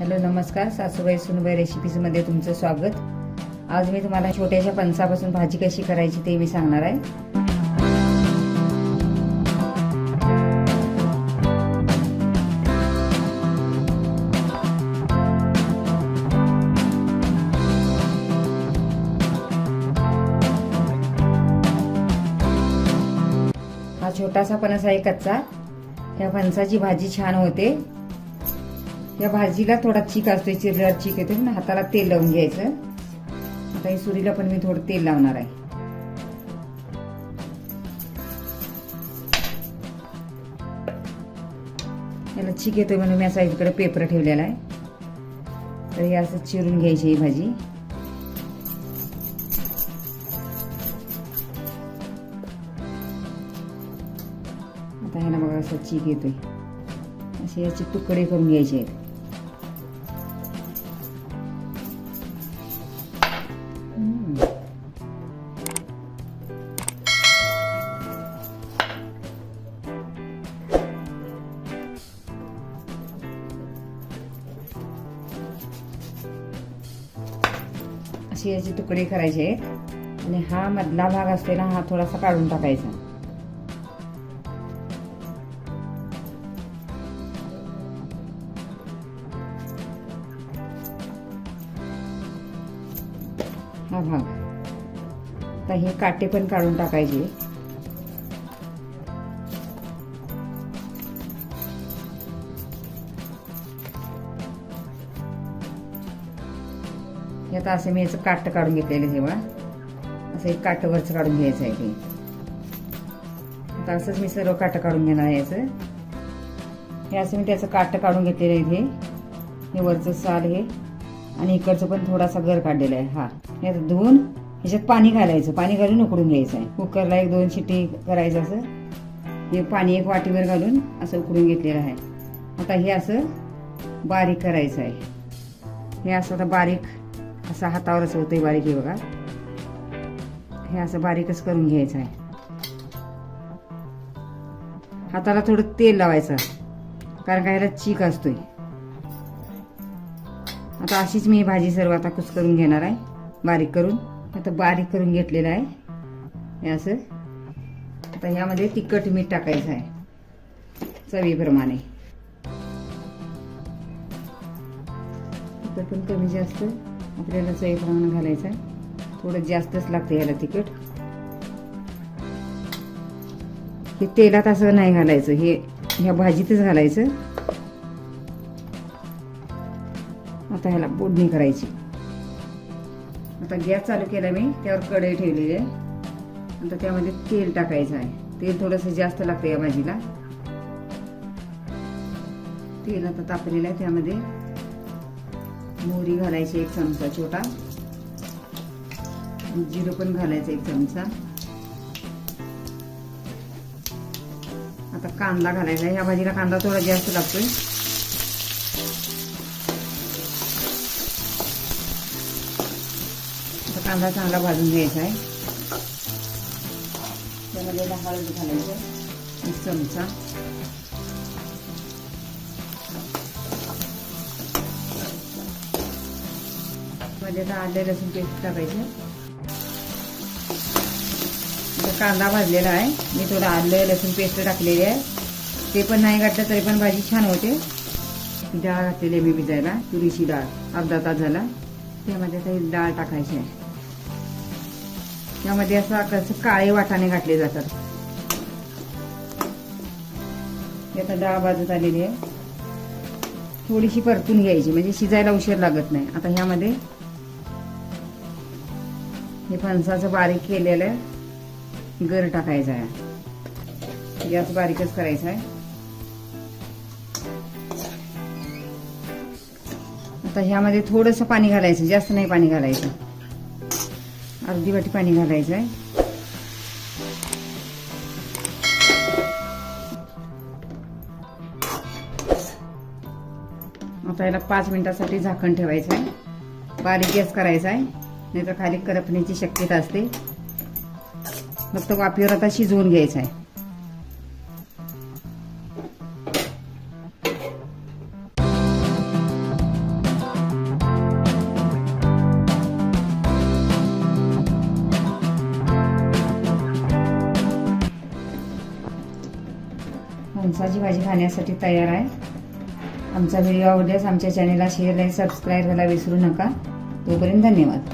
Hello नमस्कार. सासूबाई सुनबाई रेसिपीजमध्ये तुमचं स्वागत. आज मी तुम्हाला छोट्याशा पणसापासून भाजी कशी करायची ते मी सांगणार आहे. हा छोटासा फणसा आहे कच्चा. या फणसाची भाजी छान होते. या भाजीला थोडा चीक असतो चिरल्यावर चीक येते ना हाताला तेल लावून घ्यायचं. आता ही सुरीला पण मी थोडं तेल लावणार आहे. याला चीक येतोय म्हणून मी असा इकडे पेपर ठेवलेला आहे. तर हे असं चिरून घ्यायची ही भाजी. आता ह्याला बघा असं चीक येतोय. असे याचे तुकडे करून घ्यायचे आहेत. असे याचे तुकडे करायचे. आहेत आणि हा मधला भाग असते ना हा थोडासा काढून टाकायचा. हा भाग. आता हे काटे पण काढून टाकायचे. हे आता असं मी याचं काट काढून घेतलेलं जेव्हा. असं एक काट काढून घ्यायचं आहे ते. आता असंच मी सर्व काट काढून घेणार आहे याचं. हे असं मी त्याचं काट काढून घेतलेलं आहे इथे. हे वरचं साल हे आणि इकडचं पण थोडासा गर काढलेला आहे. हा. हे आता धुवून ह्याच्यात पाणी घालायचं. पाणी घालून उकडून घ्यायचं आहे. कुकरला एक दोन शिट्टी करायचं असं. हे पाणी एक वाटीवर घालून असं उकडून घेतलेलं आहे. आता हे असं बारीक करायचं आहे. हे असं आता बारीक असं हातावरच होतं आहे बारीक हे बघा. हे असं बारीकच करून घ्यायचं आहे. हाताला थोडं तेल लावायचं कारण का ह्याला चीक असतोय. आता अशीच मी भाजी सर्व आता कुस करून घेणार आहे बारीक करून. आता बारीक करून घेतलेलं आहे. हे असं. आता ह्यामध्ये तिखट मीठ टाकायचं आहे चवीप्रमाणे. तिखट पण कमी जास्त. आपल्याला चवीप्रमाणे घालायचं आहे. थोडं जास्तच लागतं ह्याला तिखट. हे तेलात असं नाही घालायचं. हे ह्या भाजीतच घालायचं. आता ह्याला फोडणी करायची. आता गॅस चालू केला मी त्यावर कढई ठेवलेली आहे. आता त्यामध्ये तेल टाकायचं आहे. तेल थोडंसं जास्त लागतं या भाजीला. तेल आता तापलेलं आहे त्यामध्ये. मोहरी घालायची एक चमचा छोटा. जिरं पण घालायचं एक चमचा. आता कांदा घालायचा ह्या भाजीला कांदा थोडा जास्त लागतोय. आता कांदा चांगला भाजून घ्यायचा आहे. त्यामध्ये हळद घालायचं. एक चमचा. मध्ये आता आले लसूण पेस्ट टाकायचं. कांदा भाजलेला आहे. मी थोडं आलं लसूण पेस्ट टाकलेली आहे. ते पण नाही घातलं तरी पण भाजी छान होते. डाळ घातलेली आहे मी भिजायला. तुरीची डाळ. अर्धा तास झाला. त्यामध्ये आता ही डाळ टाकायची आहे. त्यामध्ये असं कसं काळे वाटाणे घातले जातात. आता डाळ बाजूत आलेली आहे. थोडीशी परतून घ्यायची म्हणजे शिजायला उशीर लागत नाही. आता ह्यामध्ये हे फणसाचं बारीक केलेलं गर टाकायचं आहे. गॅस बारीकच करायचा आहे. आता ह्यामध्ये थोडंसं पाणी घालायचं जास्त नाही पाणी घालायचं. अर्धी वाटी पाणी घालायचं आहे. आता याला पाच मिनिटासाठी झाकण ठेवायचं आहे. बारीक गॅस करायचा आहे. नाही तर खाली करपण्याची शक्यता असते. फक्त वाफीवर आता शिजवून घ्यायचं आहे. उंचाची भाजी खाण्यासाठी तयार आहे. आमचा व्हिडिओ आवडल्यास आमच्या चॅनेलला शेअर आणि सबस्क्राईब व्हायला विसरू नका. तोपर्यंत धन्यवाद.